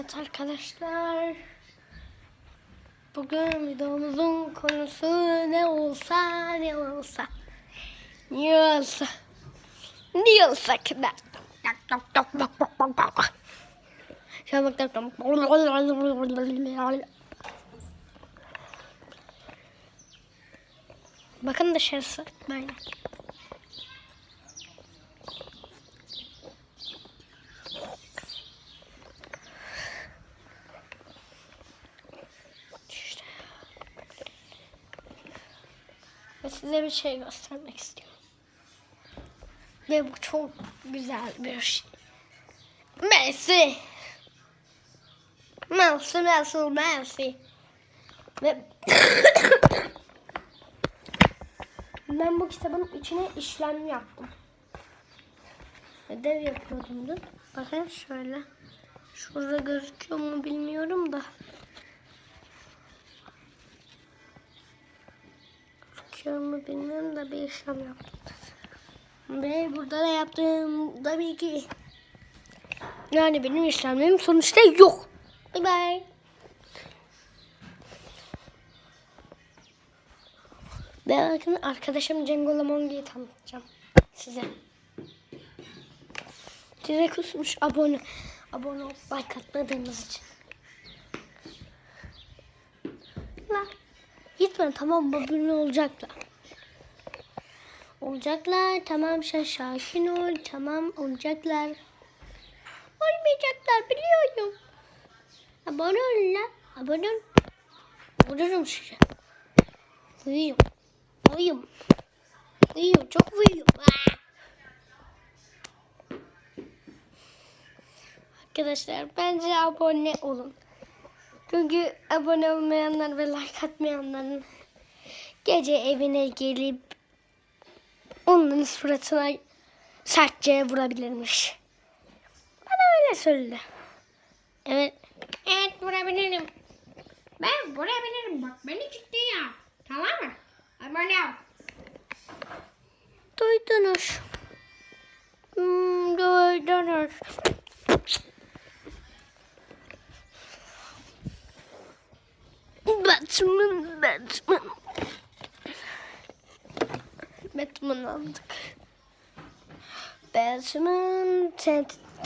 Evet arkadaşlar. Bugün videomuzun konusu ne olsa ne olsa. Ne olsa. Ne olsa ki ben. Bakın dışarısı böyle. Ve size bir şey göstermek istiyorum. Ve bu çok güzel bir şey. Messi. Messi, Messi, Messi. Ve ben bu kitabın içine işlem yaptım. Ödev yapıyordum dün. Bakın şöyle. Şurada gözüküyor mu bilmiyorum da. Gözüküyor mu bilmiyorum da bir işlem yaptım. Ve burada da yaptığım tabii ki. Yani benim işlemlerim sonuçta yok. Bye bye. Ben bakın arkadaşım Cengo Lamongi'yi tanıtacağım size. Size kusmuş abone abone olup like atmadığınız için. La gitme tamam abone olacaklar. Olacaklar tamam sen sakin ol tamam olacaklar. Olmayacaklar biliyorum. Abone ol la abone ol. Olurum size. Uyuyorum. Uyuyorum. Uyuyorum çok uyuyorum. Arkadaşlar bence abone olun. Çünkü abone olmayanlar ve like atmayanların gece evine gelip onların suratına sertçe vurabilirmiş. Bana öyle söyledi. Evet. Evet vurabilirim. Ben vurabilirim bak beni ciddiye al. Tamam mı? Abone ol. Duydunuz. Hmm, duydunuz. Batman, Batman. Batman aldık. Batman,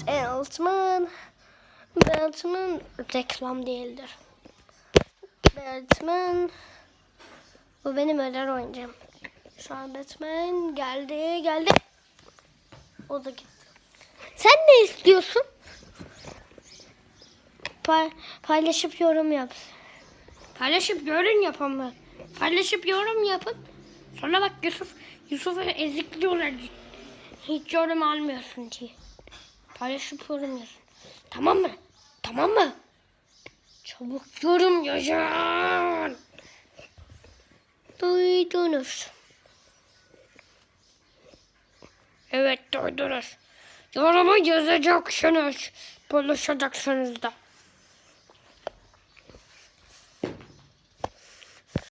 Eltman. Batman reklam değildir. Batman. Bu benim özel oyuncum. Şu an Batman geldi geldi. O da gitti. Sen ne istiyorsun? Pa- paylaşıp yorum yap. Paylaşıp yapın mı? Paylaşıp yorum yapın. Sonra bak Yusuf Yusuf'u ezikliyorlar. Hiç yorum almıyorsun diye. Paylaşıp yorum yazın. Tamam mı? Tamam mı? Çabuk yorum yazın. Duydunuz. Evet duydunuz. Yorumu yazacaksınız. Paylaşacaksınız da.